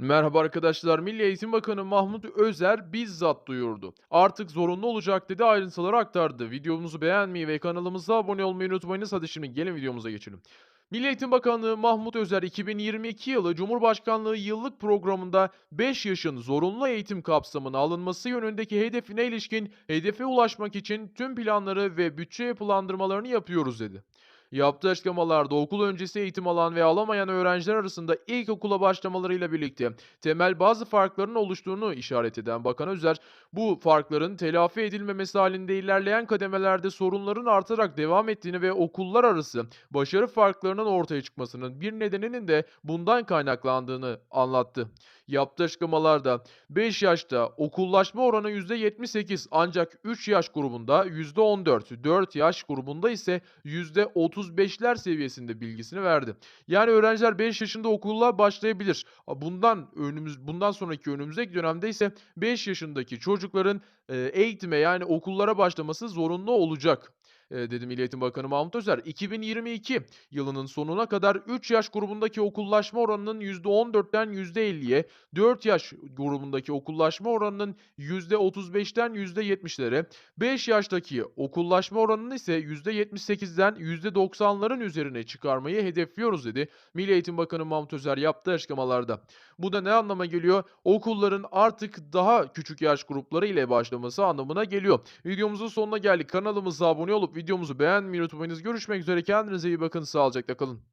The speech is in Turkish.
Merhaba arkadaşlar. Milli Eğitim Bakanı Mahmut Özer bizzat duyurdu. Artık zorunlu olacak dedi ayrıntıları aktardı. Videomuzu beğenmeyi ve kanalımıza abone olmayı unutmayınız. Hadi şimdi gelin videomuza geçelim. Milli Eğitim Bakanı Mahmut Özer 2022 yılı Cumhurbaşkanlığı yıllık programında 5 yaşın zorunlu eğitim kapsamına alınması yönündeki hedefine ilişkin hedefe ulaşmak için tüm planları ve bütçe yapılandırmalarını yapıyoruz dedi. Yaptığı açıklamalarda okul öncesi eğitim alan ve alamayan öğrenciler arasında ilkokula başlamalarıyla birlikte temel bazı farkların oluştuğunu işaret eden Bakan Özer, bu farkların telafi edilmemesi halinde ilerleyen kademelerde sorunların artarak devam ettiğini ve okullar arası başarı farklarının ortaya çıkmasının bir nedeninin de bundan kaynaklandığını anlattı. Yaptığı açıklamalarda 5 yaşta okullaşma oranı %78 ancak 3 yaş grubunda %14, 4 yaş grubunda ise %35'ler seviyesinde bilgisini verdi. Yani öğrenciler 5 yaşında okula başlayabilir. Bundan önümüz bundan sonraki önümüzdeki dönemde ise 5 yaşındaki çocukların eğitime yani okullara başlaması zorunlu olacak. E, dedi Milli Eğitim Bakanı Mahmut Özer. 2022 yılının sonuna kadar 3 yaş grubundaki okullaşma oranının %14'ten %50'ye, 4 yaş grubundaki okullaşma oranının %35'ten %70'lere, 5 yaştaki okullaşma oranını ise %78'den %90'ların üzerine çıkarmayı hedefliyoruz dedi Milli Eğitim Bakanı Mahmut Özer yaptığı açıklamalarda. Bu da ne anlama geliyor? Okulların artık daha küçük yaş grupları ile başlaması anlamına geliyor. Videomuzun sonuna geldik. Kanalımıza abone olup videomuzu beğenmeyi unutmayınız. Görüşmek üzere. Kendinize iyi bakın. Sağlıcakla kalın.